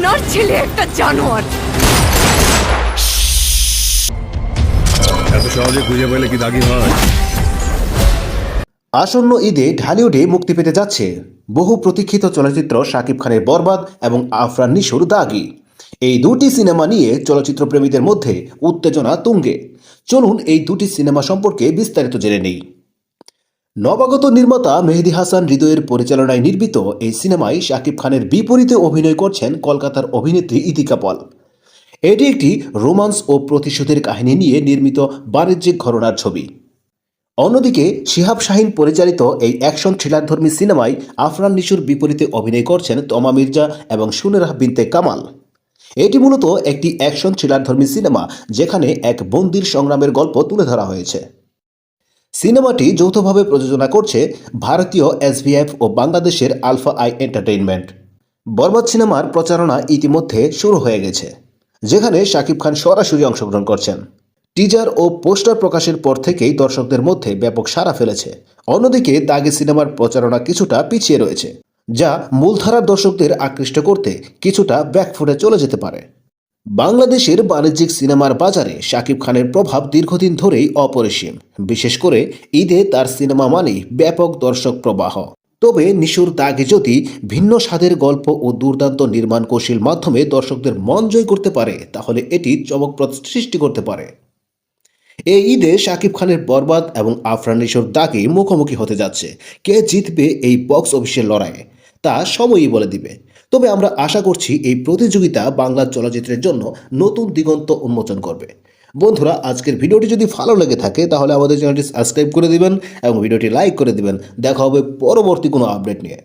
আপনার ছেলে একটা জানোয়ার। এত সহজে খুঁজে পেলে কি দাগি হয়? আসন্ন ঈদে ঢালিউডে মুক্তি পেতে যাচ্ছে বহু প্রতীক্ষিত চলচ্চিত্র শাকিব খানের বরবাদ এবং আফরান নিশোর দাগি। এই দুটি সিনেমা নিয়ে চলচ্চিত্র প্রেমীদের মধ্যে উত্তেজনা তুঙ্গে। চলুন এই দুটি সিনেমা সম্পর্কে বিস্তারিত জেনে নেই। নবাগত নির্মাতা মেহেদি হাসান হৃদয়ের পরিচালনায় নির্মিত এই সিনেমায় শাকিব খানের বিপরীতে অভিনয় করছেন কলকাতার অভিনেত্রী ইতিকা পল। এটি একটি রোমান্স ও প্রতিশোধের কাহিনী নিয়ে নির্মিত বাণিজ্যিক ঘটনার ছবি। অন্যদিকে শিহাব শাহিন পরিচালিত এই অ্যাকশন থ্রিলারধর্মী সিনেমায় আফরান নিশুর বিপরীতে অভিনয় করছেন তমা মির্জা এবং সুনেরাহ বিনতে কামাল। এটি মূলত একটি অ্যাকশন থ্রিলারধর্মী সিনেমা যেখানে এক বন্দির সংগ্রামের গল্প তুলে ধরা হয়েছে। সিনেমাটি যৌথভাবে প্রযোজনা করছে ভারতীয় এসভিএফ ও বাংলাদেশের আলফা আই এন্টারটেইনমেন্ট। বরবাদ সিনেমার প্রচারণা ইতিমধ্যে শুরু হয়ে গেছে, যেখানে শাকিব খান সরাসরি অংশগ্রহণ করছেন। টিজার ও পোস্টার প্রকাশের পর থেকেই দর্শকদের মধ্যে ব্যাপক সাড়া ফেলেছে। অন্যদিকে দাগে সিনেমার প্রচারণা কিছুটা পিছিয়ে রয়েছে, যা মূলধারার দর্শকদের আকৃষ্ট করতে কিছুটা ব্যাকফুটে চলে যেতে পারে। বাংলাদেশের বাণিজ্যিক সিনেমার বাজারে শাকিব খানের প্রভাব দীর্ঘদিন ধরেই অপরিসীম। বিশেষ করে ঈদে তার সিনেমা মানেই ব্যাপক দর্শক প্রবাহ। তবে নিশুর দাগে যদি ভিন্ন স্বাদের গল্প ও দুর্দান্ত নির্মাণ কৌশল মাধ্যমে দর্শকদের মন জয় করতে পারে, তাহলে এটি চমকপ্রদ সৃষ্টি করতে পারে। এই ঈদে শাকিব খানের বরবাদ এবং আফরান নিশোর দাগে মুখোমুখি হতে যাচ্ছে। কে জিতবে এই বক্স অফিসের লড়াইয়ে? তা সময়ই বলে দিবে। তবে আমরা আশা করছি এই প্রতিযোগিতা বাংলা চলচ্চিত্রের জন্য নতুন দিগন্ত উন্মোচন করবে। বন্ধুরা, আজকের ভিডিওটি যদি ভালো লেগে থাকে, তাহলে আমাদের চ্যানেলটি সাবস্ক্রাইব করে দিবেন এবং ভিডিওটি লাইক করে দিবেন। দেখা হবে পরবর্তী কোনো আপডেট নিয়ে।